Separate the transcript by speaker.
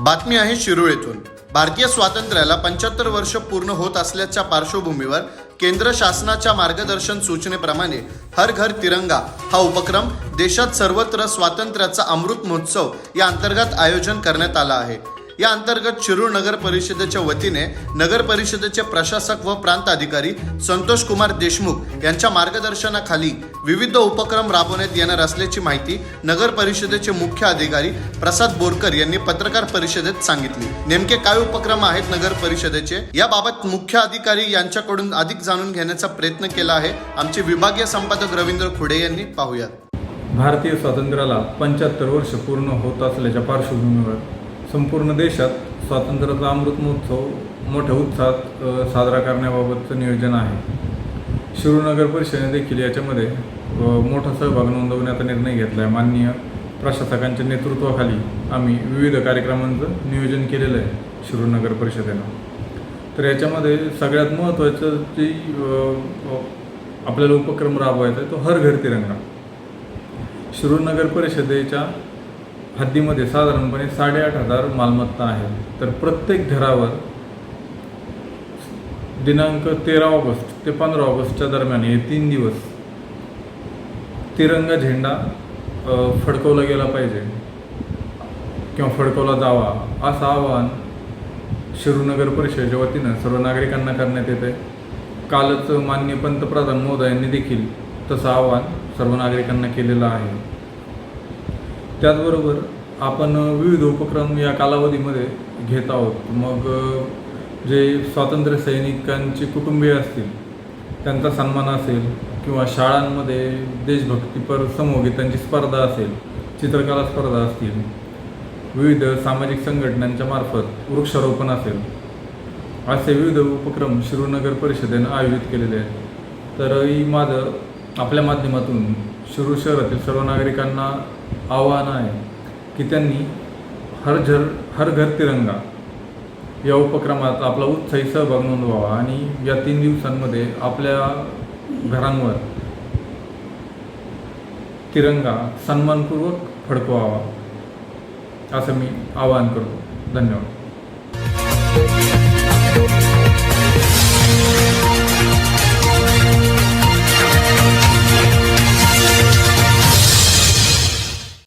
Speaker 1: बातमी आहे शिरूळ येथून भारतीय स्वातंत्र्याला पंच्याहत्तर वर्ष पूर्ण होत असल्याच्या पार्श्वभूमीवर केंद्र शासनाच्या मार्गदर्शन सूचनेप्रमाणे हर घर तिरंगा हा उपक्रम देशात सर्वत्र स्वातंत्र्याचा अमृत महोत्सव या अंतर्गत आयोजन करण्यात आला आहे. या अंतर्गत शिरूर नगर परिषदेच्या वतीने नगर परिषदेचे प्रशासक व प्रांत अधिकारी संतोष कुमार देशमुख यांच्या मार्गदर्शनाखाली विविध उपक्रम राबवण्यात येणार असल्याची माहिती नगर परिषदेचे मुख्य अधिकारी प्रसाद बोरकर यांनी पत्रकार परिषदेत सांगितली. नेमके काय उपक्रम आहेत नगर परिषदेचे? याबाबत मुख्य अधिकारी यांच्याकडून अधिक जाणून घेण्याचा प्रयत्न केला आहे. आमचे विभागीय संपादक रवींद्र खुडे यांनी पाहूयात.
Speaker 2: भारतीय स्वातंत्र्याला पंच्याहत्तर वर्ष पूर्ण होत असल्याच्या पार्श्वभूमीवर संपूर्ण देशात स्वातंत्र्याचा अमृत महोत्सव मोठ्या उत्साहात साजरा करण्याबाबतचं नियोजन आहे. शिरूनगर परिषदेने देखील याच्यामध्ये मोठा सहभाग नोंदवण्याचा निर्णय घेतला आहे माननीय प्रशासकांच्या नेतृत्वाखाली आम्ही विविध कार्यक्रमांचं नियोजन केलेलं आहे शिरूनगर परिषदेनं. तर याच्यामध्ये सगळ्यात महत्त्वाचं जी आपल्याला उपक्रम राबवायचा आहे तो हर घर तिरंगा. शिरूर नगर परिषदेच्या हद्दीमध्ये साधारणपणे साडेआठ हजार मालमत्ता आहे. तर प्रत्येक घरावर दिनांक तेरा ऑगस्ट ते पंधरा ऑगस्टच्या दरम्यान हे तीन दिवस तिरंगा झेंडा फडकवला गेला पाहिजे किंवा फडकवला जावा असं आवाहन शिरूनगर परिषदेच्या वतीनं सर्व नागरिकांना करण्यात येते कालच माननीय पंतप्रधान मोदयांनी देखील तसं आवाहन सर्व नागरिकांना केलेलं आहे. त्याचबरोबर आपण विविध उपक्रम या कालावधीमध्ये घेत आहोत. मग जे स्वातंत्र्य सैनिकांची कुटुंबीय असतील त्यांचा सन्मान असेल किंवा शाळांमध्ये देशभक्तीपर समूहगीतांची स्पर्धा असेल चित्रकला स्पर्धा असतील विविध सामाजिक संघटनांच्या मार्फत वृक्षारोपण असेल असे विविध उपक्रम शिरूरनगर परिषदेनं आयोजित केलेले आहेत. तर ही माझं आपल्या माध्यमातून शिरूर शहरातील सर्व नागरिकांना आव्हान आहे की त्यांनी हर झर हर घर तिरंगा या उपक्रमात आपला उत्साही सहभाग नोंदवावा आणि या तीन दिवसांमध्ये आपल्या घरांवर तिरंगा सन्मानपूर्वक फडकवावा असं मी आवाहन करतो. धन्यवाद.